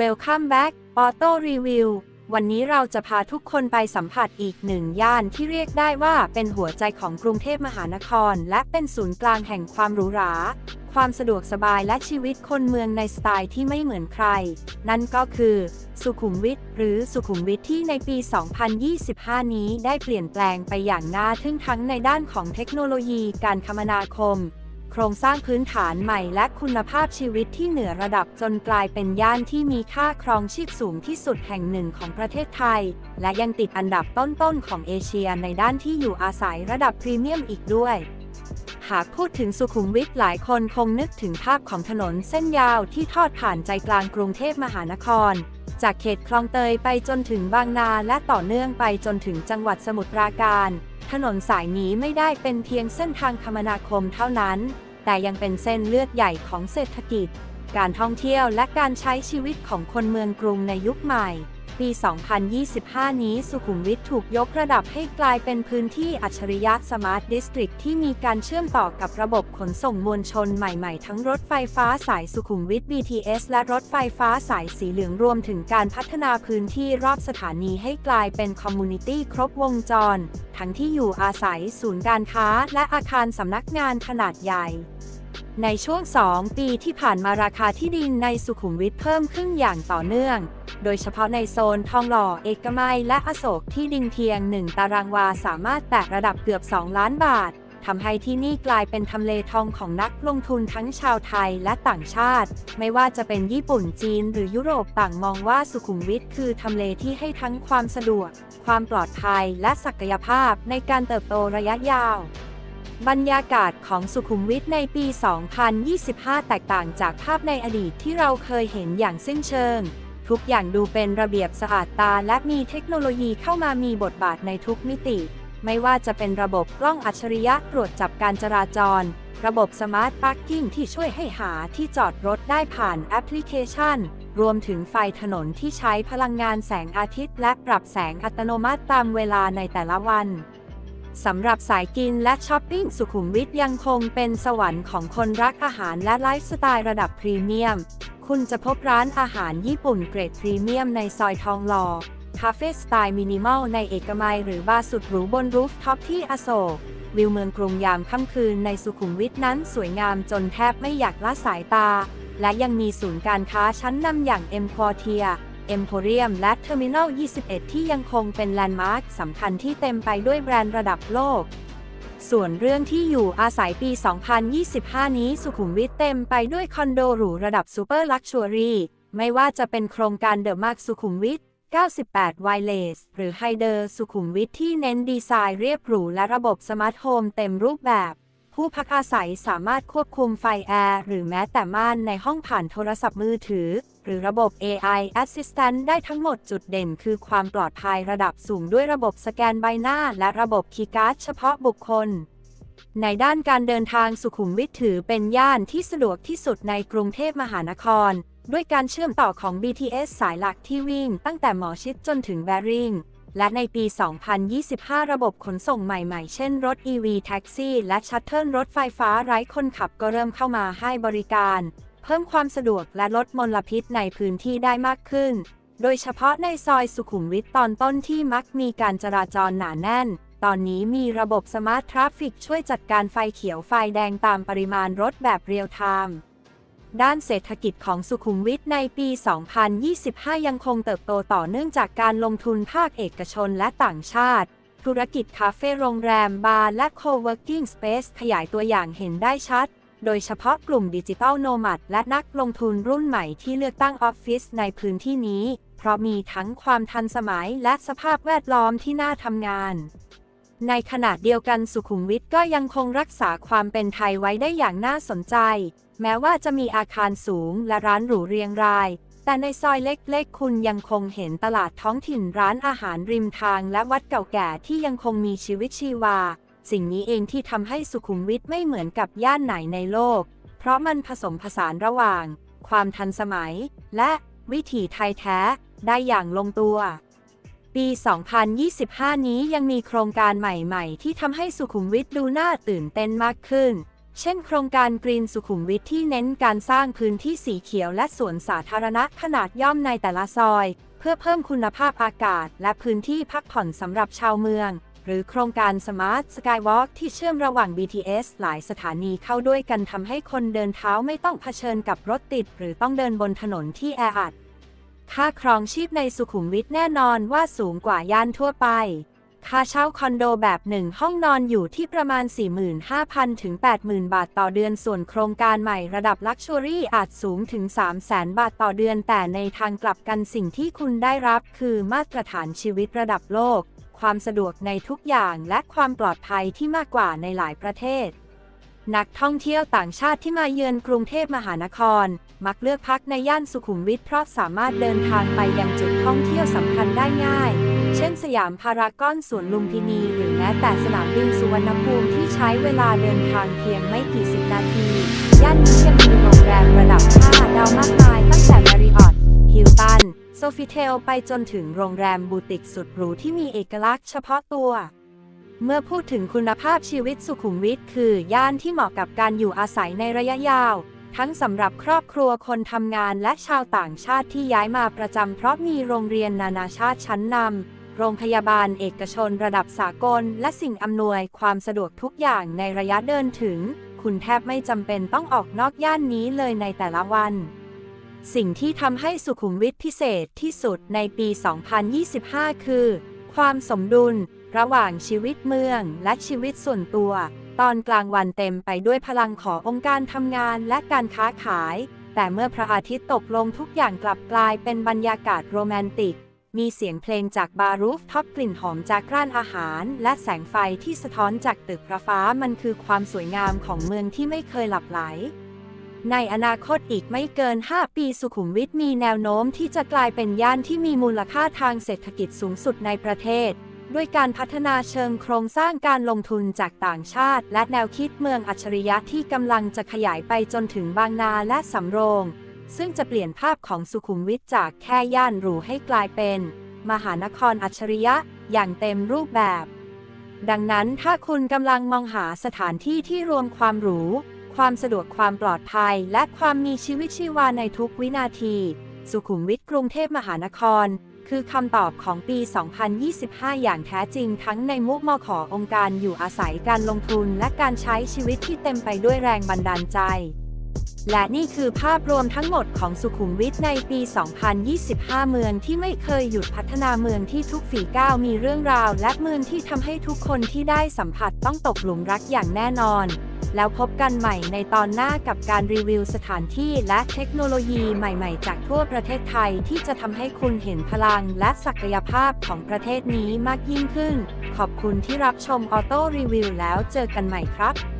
Welcome back Auto Review วันนี้เราจะพาทุกคนไปสัมผัสอีกหนึ่งย่านที่เรียกได้ว่าเป็นหัวใจของกรุงเทพมหานคร และเป็นศูนย์กลางแห่งความหรูหรา ความสะดวกสบายและชีวิตคนเมืองในสไตล์ที่ไม่เหมือนใคร นั่นก็คือ สุขุมวิทหรือสุขุมวิทที่ในปี 2025 นี้ได้เปลี่ยนแปลงไปอย่างน่าทึ่งทั้งในด้านของเทคโนโลยีการคมนาคม โครงสร้างพื้นฐานใหม่และคุณภาพชีวิตที่เหนือระดับจนกลายเป็นย่านที่มีค่าครองชีพสูงที่สุดแห่งหนึ่งของประเทศไทย และยังติดอันดับต้นๆของเอเชียในด้านที่อยู่อาศัยระดับพรีเมียมอีกด้วยหากพูดถึงสุขุมวิทหลายคนคงนึกถึงภาพของถนนเส้นยาวที่ทอดผ่านใจกลางกรุงเทพมหานคร จากเขตคลองเตยไปจนถึงบางนาและต่อเนื่องไปจนถึงจังหวัดสมุทรปราการ ถนนสายนี้ไม่ได้เป็นเพียงเส้นทางคมนาคมเท่านั้น แต่ยังเป็นเส้นเลือดใหญ่ของเศรษฐกิจ การท่องเที่ยวและการใช้ชีวิตของคนเมืองกรุงในยุคใหม่ ปี 2025 นี้สุขุมวิทถูกยกระดับให้กลายเป็นพื้นที่อัจฉริยะสมาร์ทดิสตริกที่มีการเชื่อมต่อกับระบบขนส่งมวลชนใหม่ๆ ทั้งรถไฟฟ้าสายสุขุมวิท BTS และรถไฟฟ้าสายสีเหลืองรวมถึงการพัฒนาพื้นที่รอบสถานีให้กลายเป็นคอมมูนิตี้ครบวงจร ทั้งที่อยู่อาศัยศูนย์การค้า และอาคารสำนักงานขนาดใหญ่ ในช่วง 2 ปีที่ผ่านมาราคาที่ดินในสุขุมวิทเพิ่มขึ้นอย่างต่อเนื่อง โดยเฉพาะในโซนทองหล่อเอกมัยและอโศกที่ดินเพียง 1 ตารางวาสามารถแตะระดับเกือบ 2 ล้านบาททำให้ที่นี่กลายเป็นทำเลทองของนักลงทุนทั้งชาวไทยและต่างชาติ ไม่ว่าจะเป็นญี่ปุ่นจีนหรือยุโรปต่างมองว่าสุขุมวิทคือทำเลที่ให้ทั้งความสะดวก ความปลอดภัยและศักยภาพในการเติบโตระยะยาว บรรยากาศของสุขุมวิทในปี 2025 แตกต่างจากภาพในอดีตที่เราเคยเห็นอย่างสิ้นเชิง ทุกอย่างดูเป็นระเบียบสะอาดตาและมีเทคโนโลยีเข้ามามีบทบาทในทุกมิติ ไม่ว่าจะเป็นระบบกล้องอัจฉริยะตรวจจับการจราจร ระบบสมาร์ทพาร์คกิ้งที่ช่วยให้หาที่จอดรถได้ผ่านแอปพลิเคชัน รวมถึงไฟถนนที่ใช้พลังงานแสงอาทิตย์ และปรับแสงอัตโนมัติตามเวลาในแต่ละวัน สำหรับสายกินและช้อปปิ้งสุขุมวิทยังคงเป็นสวรรค์ของคนรักอาหารและไลฟ์สไตล์ระดับพรีเมียม คุณจะพบร้านอาหารญี่ปุ่นเกรดพรีเมียมในซอยทองหล่อคาเฟ่สไตล์มินิมอลในเอกมัยหรือบาร์สุดหรูบนรูฟท็อปที่อโศกวิวเมืองกรุงยามค่ำคืนในสุขุมวิทนั้นสวยงามจนแทบไม่อยากละสายตา และยังมีศูนย์การค้าชั้นนำอย่างเอ็มควอเทีย เอ็มโพเรียมและเทอร์มินอล 21 ที่ยังคงเป็นแลนด์มาร์คสำคัญที่เต็มไปด้วยแบรนด์ระดับโลก ส่วนเรื่องที่อยู่อาศัยปี 2025 นี้สุขุมวิทเต็มไปด้วยคอนโดหรูระดับซูเปอร์ลักชัวรี่ ไม่ว่าจะเป็นโครงการเดอะมาร์คสุขุมวิท98ไวเลสหรือไฮเดอร์สุขุมวิทที่เน้นดีไซน์เรียบหรูและระบบสมาร์ทโฮมเต็มรูปแบบ ผู้พักอาศัยสามารถควบคุมไฟแอร์ หรือแม้แต่ม่านในห้องผ่านโทรศัพท์มือถือ หรือระบบ AI Assistant ได้ทั้งหมดจุดเด่นคือความปลอดภัยระดับสูงด้วยระบบสแกนใบหน้า และระบบคีย์การ์ดเฉพาะบุคคล ในด้านการเดินทางสุขุมวิทถือเป็นย่านที่สะดวกที่สุดในกรุงเทพมหานคร ด้วยการเชื่อมต่อของ BTS สายหลักที่วิ่ง ตั้งแต่หมอชิดจนถึงแบริ่งและในปี 2025 ระบบขนส่งใหม่ๆ เช่นรถ EV แท็กซี่ และชัตเทิลรถไฟฟ้าไร้คนขับก็เริ่มเข้ามาให้บริการ เพิ่มความสะดวกและลดมลพิษในพื้นที่ได้มากขึ้น โดยเฉพาะในซอยสุขุมวิทตอนต้นที่มักมีการจราจรหนาแน่น ตอนนี้มีระบบสมาร์ททราฟฟิกช่วยจัดการไฟเขียวไฟแดงตามปริมาณรถแบบเรียลไทม์ด้านเศรษฐกิจของสุขุมวิทในปี 2025 ยังคงเติบโตต่อเนื่องจากการลงทุนภาคเอกชนและต่างชาติ ธุรกิจคาเฟ่โรงแรม บาร์ และ co-working space ขยายตัวอย่างเห็นได้ชัด โดยเฉพาะกลุ่มดิจิทัลโนมัดและนักลงทุนรุ่นใหม่ที่เลือกตั้งออฟฟิศในพื้นที่นี้ เพราะมีทั้งความทันสมัยและสภาพแวดล้อมที่น่าทำงาน ในขณะเดียวกันสุขุมวิทก็ยังคงรักษาความเป็นไทยไว้ได้อย่างน่าสนใจ แม้ว่าจะมีอาคารสูงและร้านหรูเรียงราย แต่ในซอยเล็กๆ คุณยังคงเห็นตลาดท้องถิ่นร้านอาหารริมทางและวัดเก่าแก่ที่ยังคงมีชีวิตชีวา สิ่งนี้เองที่ทำให้สุขุมวิทไม่เหมือนกับย่านไหนในโลก เพราะมันผสมผสานระหว่าง ความทันสมัย และวิถีไทยแท้ได้อย่างลงตัว ปี 2025 นี้ยังมีโครงการใหม่ๆ ที่ทำให้สุขุมวิทดูน่าตื่นเต้นมากขึ้น เช่น โครงการกรีนสุขุมวิทที่เน้นการสร้างพื้นที่สีเขียวและสวนสาธารณะขนาดย่อมในแต่ละซอย เพื่อเพิ่มคุณภาพอากาศ และพื้นที่พักผ่อนสำหรับชาวเมือง หรือโครงการ Smart Skywalk ที่เชื่อมระหว่าง BTS หลายสถานีเข้าด้วยกันทำให้คนเดินเท้าไม่ต้องเผชิญกับรถติด หรือต้องเดินบนถนนที่แออัด ค่าครองชีพในสุขุมวิทแน่นอนว่าสูงกว่าย่านทั่วไป ค่าเช่าคอนโดแบบหนึ่งห้องนอนอยู่ที่ประมาณ 45,000 ถึง 80,000 บาทต่อเดือน ส่วนโครงการใหม่ระดับลักชัวรี่อาจสูงถึง 300,000 บาทต่อเดือน แต่ในทางกลับกันสิ่งที่คุณได้รับ คือมาตรฐานชีวิตระดับโลก ความสะดวกในทุกอย่างและความปลอดภัยที่มากกว่าในหลายประเทศ นักท่องเที่ยวต่างชาติที่มาเยือนกรุงเทพมหานคร มักเลือกพักในย่านสุขุมวิทเพราะสามารถเดินทางไปยังจุดท่องเที่ยวสำคัญได้ง่าย เช่นสยามพารากอนสวนลุมพินี หรือแม้แต่สนามบินสุวรรณภูมิที่ใช้เวลาเดินทางเพียงไม่กี่สิบนาที ย่านนี้ยังมีโรงแรมระดับ5ดาวมากมายตั้งแต่มารีออทฮิลตัน Marriott Hilton Sofitel ไปจนถึงโรงแรมบูติกสุดหรูที่มีเอกลักษณ์เฉพาะตัว เมื่อพูดถึงคุณภาพชีวิตสุขุมวิทคือย่านที่เหมาะกับการอยู่อาศัยในระยะยาว ทั้งสำหรับครอบครัวคนทำงานและชาวต่างชาติที่ย้ายมาประจำเพราะมีโรงเรียนนานาชาติชั้นนำโรงพยาบาลเอกชนระดับสากล และสิ่งอำนวยความสะดวกทุกอย่างในระยะเดินถึง คุณแทบไม่จำเป็นต้องออกนอกย่านนี้เลยในแต่ละวัน สิ่งที่ทำให้สุขุมวิทพิเศษที่สุดในปี 2025 คือ ความสมดุล ระหว่างชีวิตเมืองและชีวิตส่วนตัว ตอนกลางวันเต็มไปด้วยพลังขององค์การทำงานและการค้าขาย แต่เมื่อพระอาทิตย์ตกลงทุกอย่างกลับกลายเป็นบรรยากาศโรแมนติก มีเสียงเพลงจากบารูฟท็อปกลิ่นหอมจากร้านอาหาร และแสงไฟที่สะท้อนจากตึกพระฟ้ามันคือความสวยงามของเมืองที่ไม่เคยหลับไหล ในอนาคตอีกไม่เกิน 5 ปีสุขุมวิทมีแนวโน้มที่จะกลายเป็นย่านที่มีมูลค่าทางเศรษฐกิจสูงสุดในประเทศ ด้วยการพัฒนาเชิงโครงสร้างการลงทุนจากต่างชาติ และแนวคิดเมืองอัจฉริยะที่กำลังจะขยายไปจนถึงบางนาและสำโรง ซึ่งจะเปลี่ยนภาพของสุขุมวิทจากแค่ย่านหรูให้กลายเป็น มหานครอัจฉริยะอย่างเต็มรูปแบบ ดังนั้นถ้าคุณกำลังมองหาสถานที่ที่รวมความหรู ความสะดวกความปลอดภัย และความมีชีวิตชีวาในทุกวินาที สุขุมวิทกรุงเทพมหานคร คือคำตอบของปี 2025 อย่างแท้จริงทั้งในมุกมอขององค์การอยู่อาศัยการลงทุน และการใช้ชีวิตที่เต็มไปด้วยแรงบันดาลใจ และนี่คือภาพรวมทั้งหมดของสุขุมวิทในปี 2025 เมืองที่ไม่เคยหยุดพัฒนาเมืองที่ทุกฝีก้าวมีเรื่องราว และเมืองที่ทำให้ทุกคนที่ได้สัมผัสต้องตกหลุมรักอย่างแน่นอน แล้วพบกันใหม่ในตอนหน้ากับการรีวิวสถานที่และเทคโนโลยีใหม่ๆ จากทั่วประเทศไทยที่จะทำให้คุณเห็นพลังและศักยภาพของประเทศนี้มากยิ่งขึ้น ขอบคุณที่รับชมออโต้รีวิวแล้วเจอกันใหม่ครับ